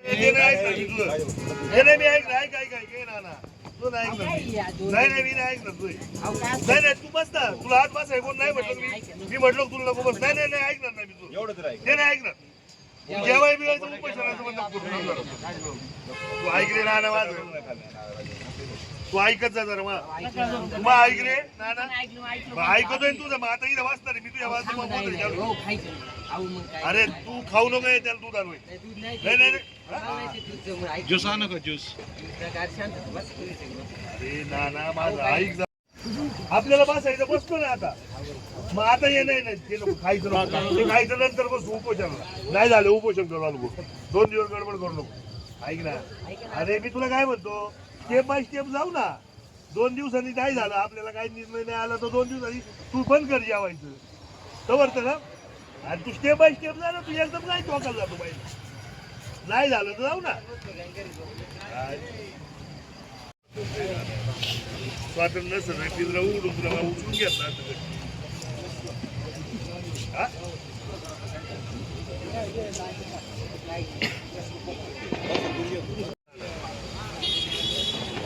ते नाही नाही मी तू नाही ऐकलं नाही नाही मी नाही तू बस ना तुला हात बस आहे कोण नाही म्हटलं मी मी म्हटलं तुला नको बस. नाही नाही नाही ऐकणार नाही मी तू. एवढं ते नाही ऐकणार. जेव्हा बिवायचं उपोषणाचं म्हणणं पूर्ण कर. तू ऐक रे ना माझं तू ऐकत जा जरा मग तू मग ऐक रे ना ना ऐकतोय ना तुझं मग आता इथं वाचणार. मी तुझ्या. अरे तू खाऊ नको हे त्याला दूध आणू नाही हा? ज्यूस आणू का ज्यूस अरे ना ना माझं ऐक जा आपल्याला बसायचं बसतो ना आता. मग आता हे नाही ते नको खायचं नको. ते खायचं नंतर बस उपोषणाला नाही झालं उपोषण करू आलो दोन दिवस गडबड करू नको. ऐक ना. अरे मी तुला काय म्हणतो? स्टेप बाय स्टेप जाऊ ना. दोन दिवसांनी काय झालं आपल्याला काही निर्णय नाही आला तर दोन दिवसांनी तू बंद कर जेवायचं. तर ना आणि तू स्टेप बाय स्टेप जा ना तू एकदम नाही टोकाला जातो पाहिजे नाही झालं तर जाऊ ना. काय? स्वातंत्र्य नसेल ना उघडून उडून तुला बा उचलून घेतला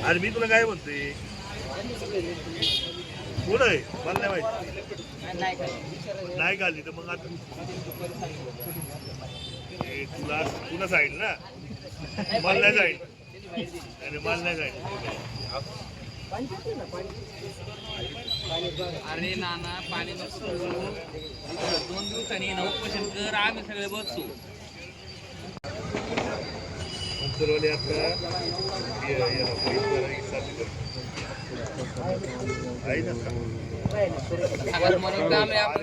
अरे मी तुला काय म्हणते कोण आहे? मला नाही माहिती. नाही घाली तर मग आता? हे तुला तुला सांगितलं ना? मला नाही जाईल अरे मला नाही जाईल अरे नाना पाणी नसतो. दोन दिवसांनी ना उपोषण कर आम्ही सगळे बसतो अंतरवाले आता आपलं इथं साथी करतात. आहे ना सगळं म्हणून काम आहे आपण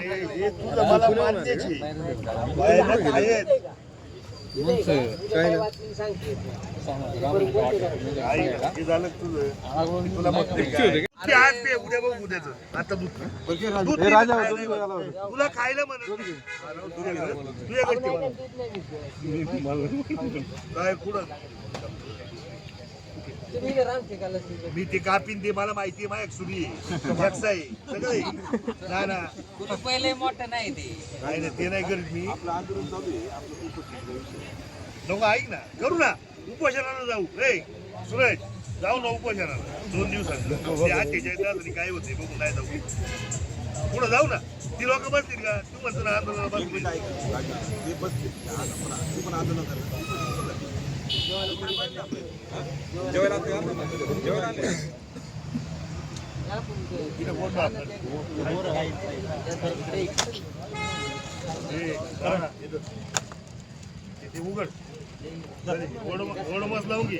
उद्या बघ उद्याचं. आता दूध. तुला खायला म्हणत काय कुठं मी ते कापीन ते मला माहिती आहे माझ्या सुरी आहे. आहे सगळं. ना ना. पहिले मोठं नाही ते. नाही ना ते नाही करीत मी. नको ऐक ना. करू ना. उपोषणाला जाऊ. रे सुरेश जाऊ ना उपोषणाला. दोन दिवसात. काय होते बघू नाही जाऊ. पुढं जाऊ ना. ती लोक बसतील का? तू म्हणतो ना आंदोलनाला बसतील. उघड ओढ मस लावून घे.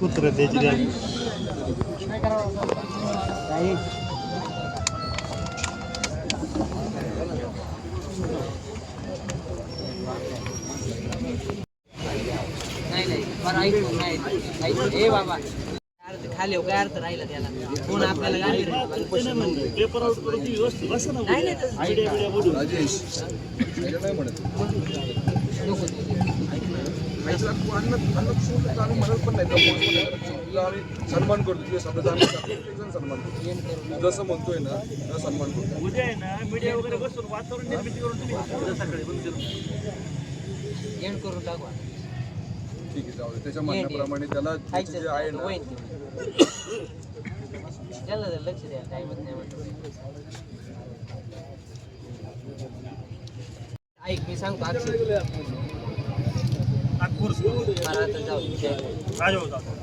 कुत्र त्याची नाही नाही बरं ऐकू नाही ऐकू ए बाबा. खाली हो, काय अर्थ राहिला त्याला. कोण आपल्याला गाडी पेपर आउट करून ती व्यवस्थित बसा ना नाही नाही तसं मीडिया मीडिया बोलू. सन्मान करतो. तुझ्या समाजाला सन्मान करतो. जसं म्हणतोय ना तसं सन्मान करतो. उद्या आहे ना मीडिया वगैरे बसून वातावरण निर्मिती करून तुम्ही उद्या सकाळी बंद करून. एंड करून टाकू ठीक आहे जाऊ दे. त्याच्या म्हणण्याप्रमाणे त्याला त्याचे जे आहे ना होईल त्याला लक्ष द्या टाइमच नाही म्हणत. ऐक मी सांगतो अक्षय. राजभाऊ जाधव